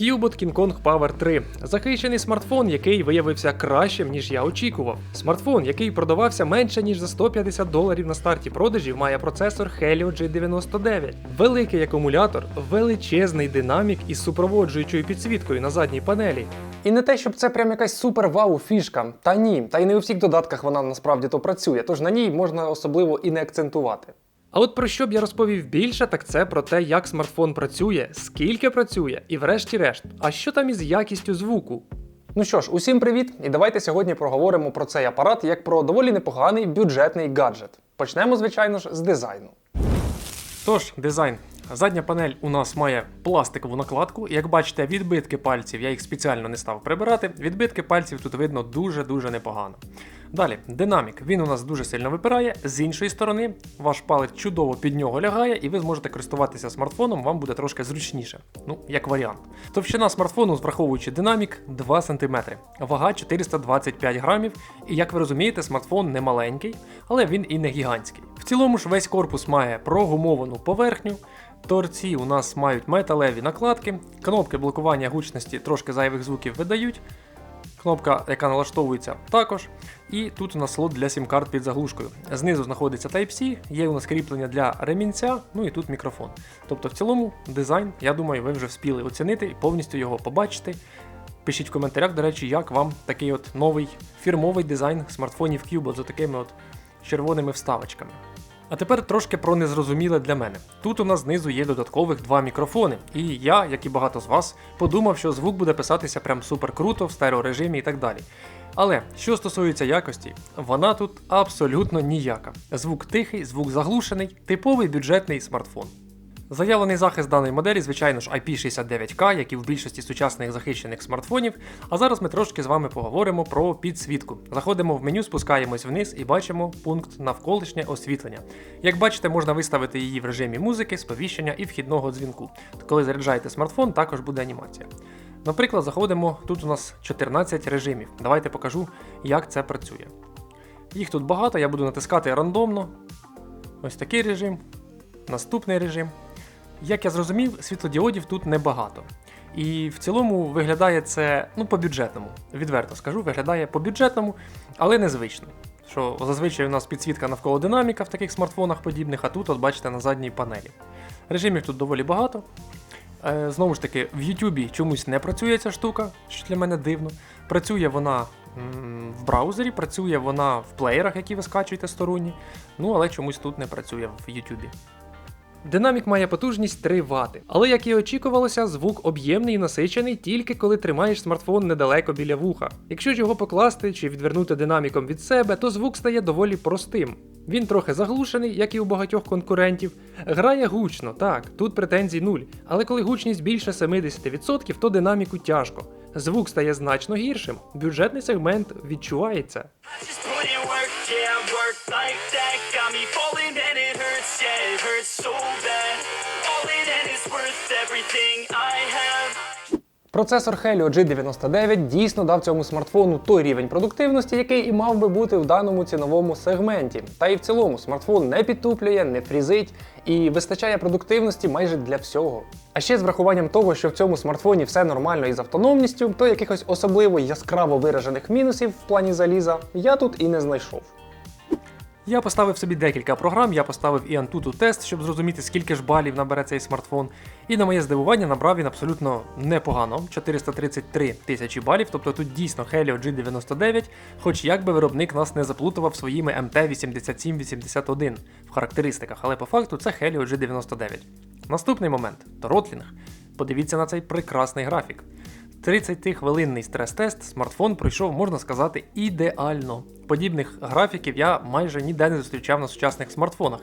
Cubot King Kong Power 3 захищений смартфон, який виявився кращим, ніж я очікував. Смартфон, який продавався менше ніж за 150 доларів на старті продажів, має процесор Helio G99, великий акумулятор, величезний динамік із супроводжуючою підсвіткою на задній панелі. І не те, щоб це прям якась супер вау фішка. Та ні, та й не у всіх додатках вона насправді то працює, тож на ній можна особливо і не акцентувати. А от про що б я розповів більше, так це про те, як смартфон працює, скільки працює, і врешті-решт, а що там із якістю звуку. Ну що ж, усім привіт! І давайте сьогодні проговоримо про цей апарат як про доволі непоганий бюджетний гаджет. Почнемо, звичайно ж, з дизайну. Тож, дизайн. Задня панель у нас має пластикову накладку. Як бачите, відбитки пальців, я їх спеціально не став прибирати. Відбитки пальців тут видно дуже-дуже непогано. Далі, динамік. Він у нас дуже сильно випирає. З іншої сторони, ваш палець чудово під нього лягає, і ви зможете користуватися смартфоном, вам буде трошки зручніше. Ну, як варіант. Товщина смартфону, враховуючи динамік, 2 см. Вага 425 грамів. І як ви розумієте, смартфон не маленький, але він і не гігантський. В цілому ж весь корпус має прогумовану поверхню. Торці у нас мають металеві накладки, кнопки блокування гучності трошки зайвих звуків видають. Кнопка, яка налаштовується, також. І тут у нас слот для сім-карт під заглушкою. Знизу знаходиться Type-C, є у нас кріплення для ремінця, ну і тут мікрофон. Тобто, в цілому, дизайн, я думаю, ви вже вспіли оцінити і повністю його побачити. Пишіть в коментарях, до речі, як вам такий от новий фірмовий дизайн смартфонів Cube з такими от червоними вставочками. А тепер трошки про незрозуміле для мене. Тут у нас знизу є додаткових два мікрофони, і я, як і багато з вас, подумав, що звук буде писатися прям супер круто в стереорежимі і так далі. Але що стосується якості, вона тут абсолютно ніяка. Звук тихий, звук заглушений, типовий бюджетний смартфон. Заявлений захист даної моделі, звичайно ж, IP69K, як і в більшості сучасних захищених смартфонів. А зараз ми трошки з вами поговоримо про підсвітку. Заходимо в меню, спускаємось вниз і бачимо пункт навколишнє освітлення. Як бачите, можна виставити її в режимі музики, сповіщення і вхідного дзвінку. Коли заряджаєте смартфон, також буде анімація. Наприклад, заходимо, тут у нас 14 режимів. Давайте покажу, як це працює. Їх тут багато, я буду натискати рандомно. Ось такий режим, наступний режим. Як я зрозумів, світлодіодів тут небагато. І в цілому виглядає це ну, по-бюджетному. Відверто скажу, виглядає по-бюджетному, але незвично. Що зазвичай у нас підсвітка навколо динаміка в таких смартфонах подібних, а тут, от бачите, на задній панелі. Режимів тут доволі багато. Е, знову ж таки, в Ютубі чомусь не працює ця штука, що для мене дивно. Працює вона м, в браузері, працює вона в плеєрах, які ви скачуєте сторонні. Ну, але чомусь тут не працює в Ютубі. Динамік має потужність 3 Вт, але як і очікувалося, звук об'ємний і насичений тільки коли тримаєш смартфон недалеко біля вуха. Якщо ж його покласти чи відвернути динаміком від себе, то звук стає доволі простим. Він трохи заглушений, як і у багатьох конкурентів. Грає гучно, так, тут претензій нуль. Але коли гучність більше 70%, то динаміку тяжко. Звук стає значно гіршим. Бюджетний сегмент відчувається. Процесор Helio G99 дійсно дав цьому смартфону той рівень продуктивності, який і мав би бути в даному ціновому сегменті. Та і в цілому смартфон не підтуплює, не фрізить і вистачає продуктивності майже для всього. А ще з врахуванням того, що в цьому смартфоні все нормально із автономністю, то якихось особливо яскраво виражених мінусів в плані заліза я тут і не знайшов. Я поставив собі декілька програм, я поставив і Antutu тест, щоб зрозуміти, скільки ж балів набере цей смартфон. І на моє здивування набрав він абсолютно непогано 433 тисячі балів, тобто тут дійсно Helio G99, хоч як би виробник нас не заплутував своїми MT8781 в характеристиках, але по факту це Helio G99. Наступний момент тротлінг. Подивіться на цей прекрасний графік. 30-хвилинний стрес-тест смартфон пройшов, можна сказати, ідеально. Подібних графіків я майже ніде не зустрічав на сучасних смартфонах.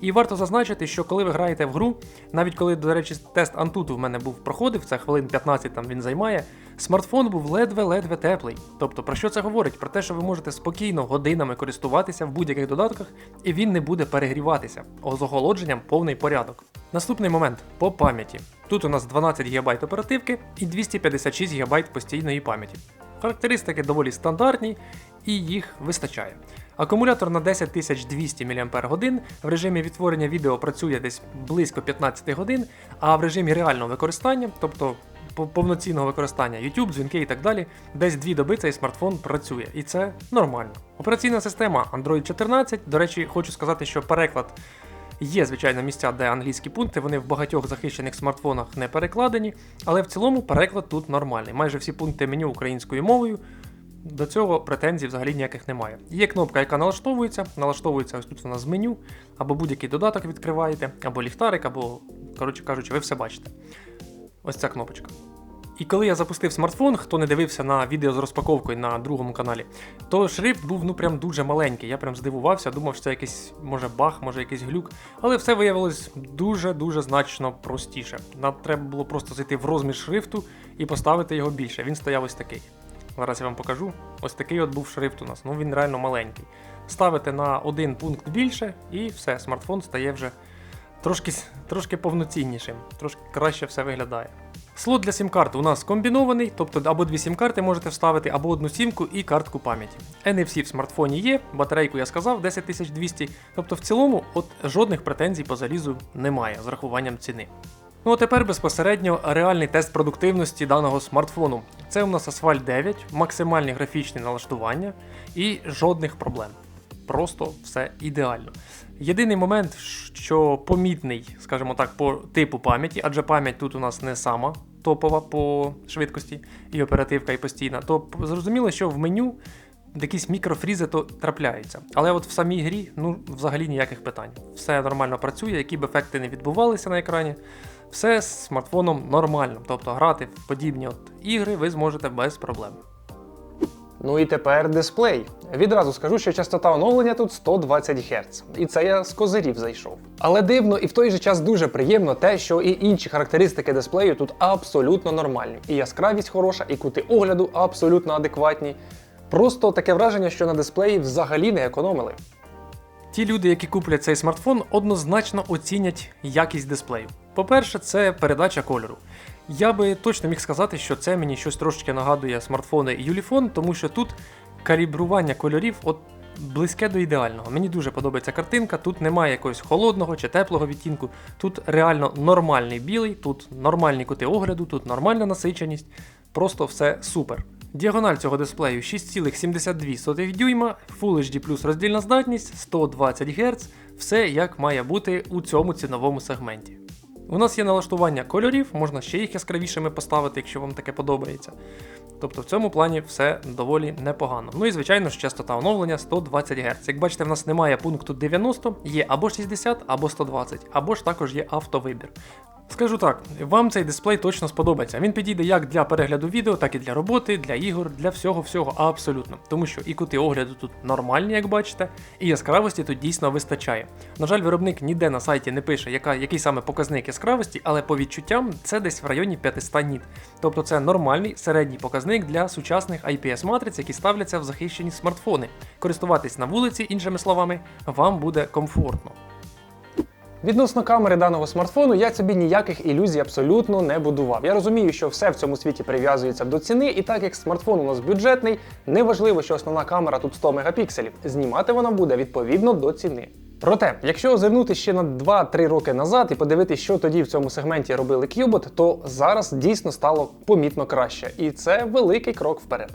І варто зазначити, що коли ви граєте в гру, навіть коли, до речі, тест Antutu в мене був проходив, це хвилин 15 там він займає, смартфон був ледве-ледве теплий. Тобто, про що це говорить? Про те, що ви можете спокійно годинами користуватися в будь-яких додатках, і він не буде перегріватися. З охолодженням повний порядок. Наступний момент по пам'яті. Тут у нас 12 ГБ оперативки і 256 ГБ постійної пам'яті. Характеристики доволі стандартні і їх вистачає. Акумулятор на 10200 мАч в режимі відтворення відео працює десь близько 15 годин, а в режимі реального використання, тобто повноцінного використання YouTube, дзвінки і так далі, десь дві доби цей смартфон працює, і це нормально. Операційна система Android 14. До речі, хочу сказати, що переклад є, звичайно, місця, де англійські пункти, вони в багатьох захищених смартфонах не перекладені, але в цілому переклад тут нормальний. Майже всі пункти меню українською мовою. До цього претензій взагалі ніяких немає. Є кнопка, яка налаштовується. Налаштовується ось тут вона з меню, або будь-який додаток відкриваєте, або ліхтарик, або, коротше кажучи, ви все бачите. Ось ця кнопочка. І коли я запустив смартфон, хто не дивився на відео з розпаковкою на другому каналі, то шрифт був ну прям дуже маленький. Я прям здивувався, думав, що це якийсь може баг, може якийсь глюк. Але все виявилось дуже-дуже значно простіше. Нам треба було просто зайти в розмір шрифту і поставити його більше. Він стояв ось такий. Зараз я вам покажу. Ось такий от був шрифт у нас. Ну він реально маленький. Ставите на один пункт більше, і все, смартфон стає вже трошки, трошки повноціннішим, трошки краще все виглядає. Слот для сім-карт у нас комбінований, тобто або дві сім-карти можете вставити, або одну сімку і картку пам'яті. NFC в смартфоні є, батарейку я сказав 10200, тобто в цілому от жодних претензій по залізу немає з рахуванням ціни. Ну а тепер безпосередньо реальний тест продуктивності даного смартфону. Це у нас Asphalt 9, максимальні графічні налаштування і жодних проблем. Просто все ідеально. Єдиний момент, що помітний, скажімо так, по типу пам'яті, адже пам'ять тут у нас не сама топова по швидкості і оперативка, і постійна, то зрозуміло, що в меню якісь мікрофрізи то трапляються. Але от в самій грі, ну, взагалі ніяких питань. Все нормально працює, які б ефекти не відбувалися на екрані. Все з смартфоном нормально. Тобто грати в подібні от ігри ви зможете без проблем. Ну і тепер дисплей. Відразу скажу, що частота оновлення тут 120 Гц. І це я з козирів зайшов. Але дивно і в той же час дуже приємно те, що і інші характеристики дисплею тут абсолютно нормальні. І яскравість хороша, і кути огляду абсолютно адекватні. Просто таке враження, що на дисплеї взагалі не економили. Ті люди, які куплять цей смартфон, однозначно оцінять якість дисплею. По-перше, це передача кольору. Я би точно міг сказати, що це мені щось трошки нагадує смартфони Ulefone, тому що тут калібрування кольорів от близьке до ідеального. Мені дуже подобається картинка, тут немає якогось холодного чи теплого відтінку. Тут реально нормальний білий, тут нормальні кути огляду, тут нормальна насиченість, просто все супер. Діагональ цього дисплею 6,72 дюйма, Full HD плюс роздільна здатність, 120 Гц, все як має бути у цьому ціновому сегменті. У нас є налаштування кольорів, можна ще їх яскравішими поставити, якщо вам таке подобається. Тобто в цьому плані все доволі непогано. Ну і звичайно ж частота оновлення 120 Гц. Як бачите, в нас немає пункту 90, є або 60, або 120, або ж також є автовибір. Скажу так, вам цей дисплей точно сподобається. Він підійде як для перегляду відео, так і для роботи, для ігор, для всього-всього абсолютно. Тому що і кути огляду тут нормальні, як бачите, і яскравості тут дійсно вистачає. На жаль, виробник ніде на сайті не пише, яка, який саме показник яскравості, але по відчуттям це десь в районі 500 ніт. Тобто це нормальний середній показник для сучасних IPS-матриць, які ставляться в захищені смартфони. Користуватись на вулиці, іншими словами, вам буде комфортно. Відносно камери даного смартфону я собі ніяких ілюзій абсолютно не будував. Я розумію, що все в цьому світі прив'язується до ціни, і так як смартфон у нас бюджетний, неважливо, що основна камера тут 100 мегапікселів. Знімати вона буде відповідно до ціни. Проте, якщо озирнути ще на 2-3 роки назад і подивитися, що тоді в цьому сегменті робили Qbot, то зараз дійсно стало помітно краще, і це великий крок вперед.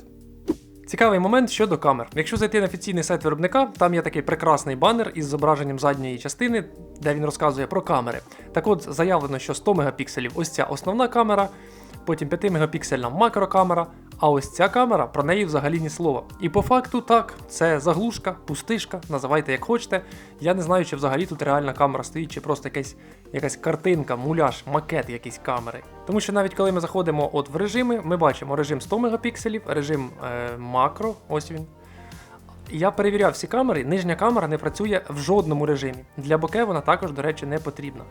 Цікавий момент щодо камер. Якщо зайти на офіційний сайт виробника, там є такий прекрасний банер із зображенням задньої частини, де він розказує про камери. Так от заявлено, що 100 мегапікселів ось ця основна камера, потім 5 мегапіксельна макрокамера, а ось ця камера про неї взагалі ні слова. І по факту так, це заглушка, пустишка, називайте як хочете. Я не знаю, чи взагалі тут реальна камера стоїть, чи просто якась, якась картинка, муляж, макет якісь камери. Тому що навіть коли ми заходимо от в режими, ми бачимо режим 100 мегапікселів, режим е, макро, ось він. Я перевіряв всі камери, нижня камера не працює в жодному режимі. Для боке вона також, до речі, не потрібна.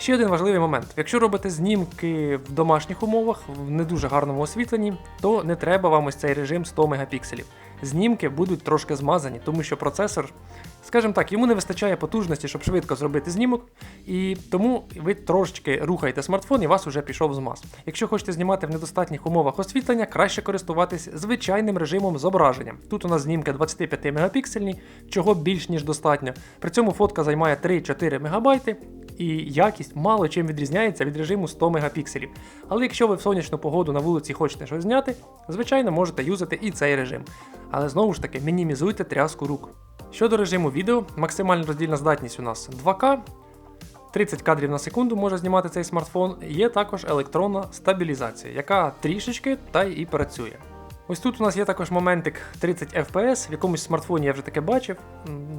Ще один важливий момент: якщо робите знімки в домашніх умовах, в не дуже гарному освітленні, то не треба вам ось цей режим 100 мегапікселів. Знімки будуть трошки змазані, тому що процесор, скажімо так, йому не вистачає потужності, щоб швидко зробити знімок, і тому ви трошечки рухаєте смартфон і вас вже пішов змаз. Якщо хочете знімати в недостатніх умовах освітлення, краще користуватись звичайним режимом зображення. Тут у нас знімки 25 мегапіксельні, чого більш ніж достатньо. При цьому фотка займає 3-4 мегабайти. І якість мало чим відрізняється від режиму 100 мегапікселів. Але якщо ви в сонячну погоду на вулиці хочете щось зняти, звичайно можете юзати і цей режим. Але знову ж таки, мінімізуйте тряску рук. Щодо режиму відео, максимальна роздільна здатність у нас 2К, 30 кадрів на секунду може знімати цей смартфон. Є також електронна стабілізація, яка трішечки та й і працює. Ось тут у нас є також моментик 30 FPS, в якомусь смартфоні я вже таке бачив.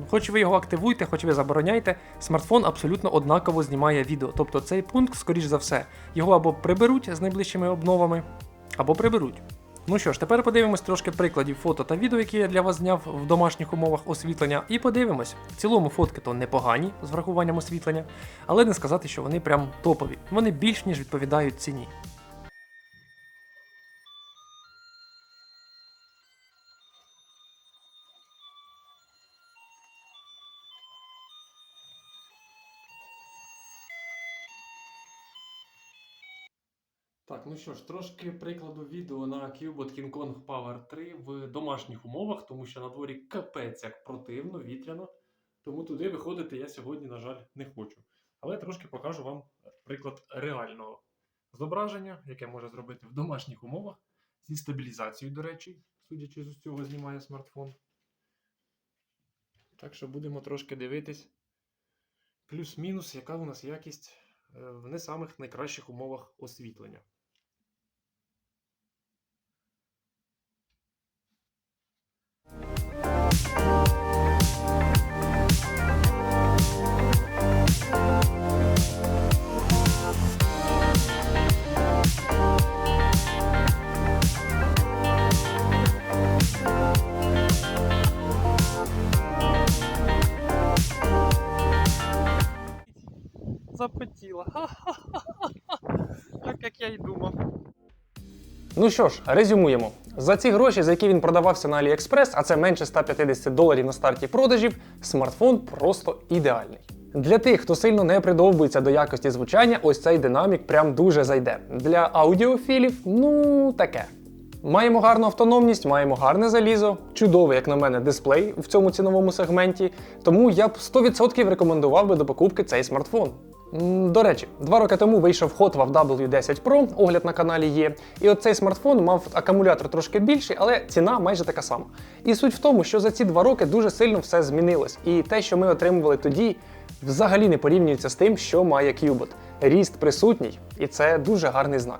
Хоч ви його активуйте, хоч ви забороняйте, смартфон абсолютно однаково знімає відео. Тобто цей пункт, скоріш за все, його або приберуть з найближчими обновами, або приберуть. Ну що ж, тепер подивимось трошки прикладів фото та відео, які я для вас зняв в домашніх умовах освітлення, і подивимось. В цілому фотки то непогані з врахуванням освітлення, але не сказати, що вони прям топові. Вони більш ніж відповідають ціні. Так, ну що ж, трошки прикладу відео на Cubot King Kong Power 3 в домашніх умовах, тому що на дворі капець як противно, вітряно. Тому туди виходити я сьогодні, на жаль, не хочу. Але трошки покажу вам приклад реального зображення, яке може зробити в домашніх умовах зі стабілізацією, до речі, судячи з цього, знімає смартфон. Так що будемо трошки дивитись. Плюс-мінус, яка у нас якість е, в не самих найкращих умовах освітлення. Так як я й думав. Ну що ж, резюмуємо. За ці гроші, за які він продавався на AliExpress, а це менше 150 доларів на старті продажів, смартфон просто ідеальний. Для тих, хто сильно не придовбується до якості звучання, ось цей динамік прям дуже зайде. Для аудіофілів, ну таке. Маємо гарну автономність, маємо гарне залізо, чудовий, як на мене, дисплей в цьому ціновому сегменті. Тому я б 100% рекомендував би до покупки цей смартфон. До речі, два роки тому вийшов Hotwav W10 Pro, огляд на каналі є. І от цей смартфон мав акумулятор трошки більший, але ціна майже така сама. І суть в тому, що за ці два роки дуже сильно все змінилось. І те, що ми отримували тоді, взагалі не порівнюється з тим, що має Qubit. Ріст присутній, і це дуже гарний знак.